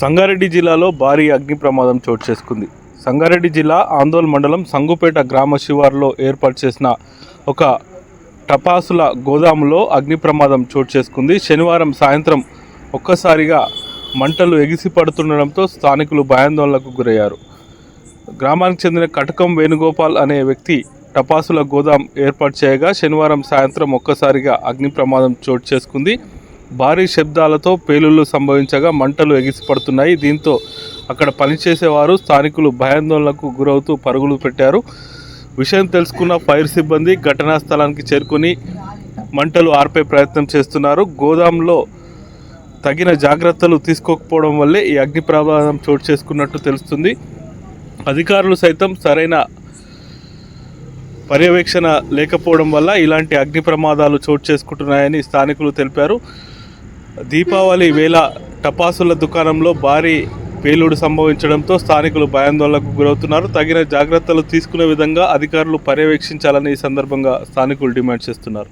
సంగారెడ్డి జిల్లాలో భారీ అగ్ని ప్రమాదం చోటు చేసుకుంది. సంగారెడ్డి జిల్లా ఆందోళన మండలం సంగుపేట గ్రామ శివారులో ఏర్పాటు చేసిన ఒక టపాసుల గోదాములో అగ్ని ప్రమాదం చోటు చేసుకుంది. శనివారం సాయంత్రం ఒక్కసారిగా మంటలు ఎగిసి పడుతుండడంతో స్థానికులు భయాందోళనకు గురయ్యారు. గ్రామానికి చెందిన కటకం వేణుగోపాల్ అనే వ్యక్తి టపాసుల గోదాం ఏర్పాటు చేయగా శనివారం సాయంత్రం ఒక్కసారిగా అగ్ని ప్రమాదం చోటు చేసుకుంది. భారీ శబ్దాలతో పేలుళ్ళు సంభవించగా మంటలు ఎగిసిపడుతున్నాయి. దీంతో అక్కడ పనిచేసేవారు స్థానికులు భయాందోళనకు గురవుతూ పరుగులు పెట్టారు. విషయం తెలుసుకున్న ఫైర్ సిబ్బంది ఘటనా స్థలానికి చేరుకుని మంటలు ఆర్పే ప్రయత్నం చేస్తున్నారు. గోదాంలో తగిన జాగ్రత్తలు తీసుకోకపోవడం వల్లే ఈ అగ్ని ప్రమాదం చోటు చేసుకున్నట్టు తెలుస్తుంది. అధికారులు సైతం సరైన పర్యవేక్షణ లేకపోవడం వల్ల ఇలాంటి అగ్ని ప్రమాదాలు చోటు చేసుకుంటున్నాయని స్థానికులు తెలిపారు. దీపావళి వేళ టపాసుల దుకాణంలో భారీ పేలుడు సంభవించడంతో స్థానికులు భయాందోళనకు గురవుతున్నారు. తగిన జాగ్రత్తలు తీసుకునే విధంగా అధికారులు పర్యవేక్షించాలని ఈ సందర్భంగా స్థానికులు డిమాండ్ చేస్తున్నారు.